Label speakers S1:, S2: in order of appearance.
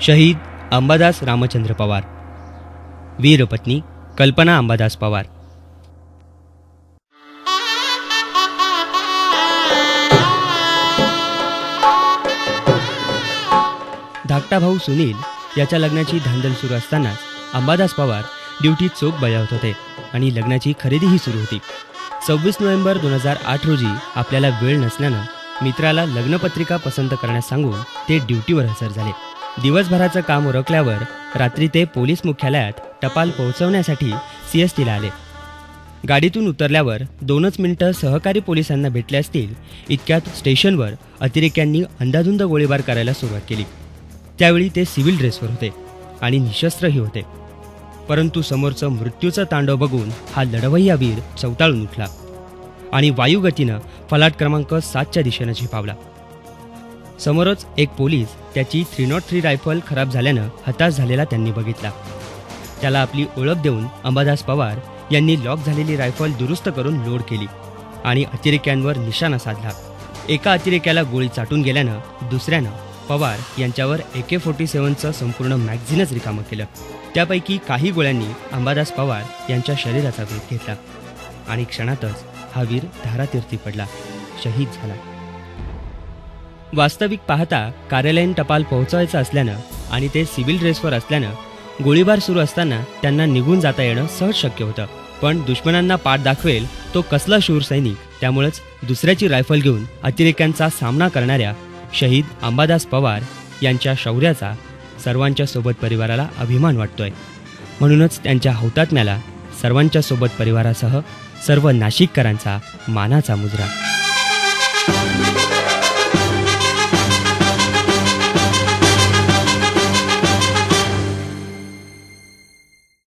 S1: शहीद अंबादास रामचंद्र पवार. वीरपत्नी कल्पना अंबादास पवार. धाकटा भाऊ सुनील याच्या लग्नाची धांदल सुरू असतानाच अंबादास पवार ड्युटीत चोख बजावत होते आणि लग्नाची खरेदीही सुरू होती. सव्वीस नोव्हेंबर दोन हजार आठ रोजी आपल्याला वेळ नसल्यानं मित्राला लग्नपत्रिका पसंत करण्यास सांगून ते ड्युटीवर हजर झाले. दिवसभराचं काम उरकल्यावर रात्री ते पोलीस मुख्यालयात टपाल पोहोचवण्यासाठी सी एस टीला आले. गाडीतून उतरल्यावर दोनच मिनिटं सहकारी पोलिसांना भेटले असतील इतक्यात स्टेशनवर अतिरेक्यांनी अंधाधुंद गोळीबार करायला सुरुवात केली. त्यावेळी ते सिव्हिल ड्रेसवर होते आणि निशस्त्रही होते. परंतु समोरचं मृत्यूचं तांडव बघून हा लढवय्या वीर चवताळून उठला आणि वायुगतीनं फलाट क्रमांक सातच्या दिशेनं झेपावला. समोरच एक पोलीस त्याची थ्री नॉट थ्री रायफल खराब झाल्यानं हताश झालेला त्यांनी बघितला. त्याला आपली ओळख देऊन अंबादास पवार यांनी लॉक झालेली रायफल दुरुस्त करून लोड केली आणि अतिरेक्यांवर निशाणा साधला. एका अतिरेक्याला गोळी चाटून गेल्यानं दुसऱ्यानं पवार यांच्यावर ए के फोर्टी सेवनचं संपूर्ण मॅगझिनच रिकामं केलं. त्यापैकी काही गोळ्यांनी अंबादास पवार यांच्या शरीराचा वेध घेतला आणि क्षणातच हा वीर धारातीर्थी पडला. शहीद झाला. वास्तविक पाहता कार्यालयीन टपाल पोहोचवायचं असल्यानं आणि ते सिव्हिल ड्रेसवर असल्यानं गोळीबार सुरू असताना त्यांना निघून जाता येणं सहज शक्य होतं. पण दुश्मनांना पाठ दाखवेल तो कसला शूर सैनिक त्यामुळेच दुसऱ्याची रायफल घेऊन अतिरेक्यांचा सामना करणाऱ्या शहीद अंबादास पवार यांच्या शौर्याचा सर्वांच्या सोबत परिवाराला अभिमान वाटतोय. म्हणूनच त्यांच्या हौतात्म्याला सर्वांच्या सोबत परिवारासह सर्व नाशिककरांचा मानाचा मुजरा.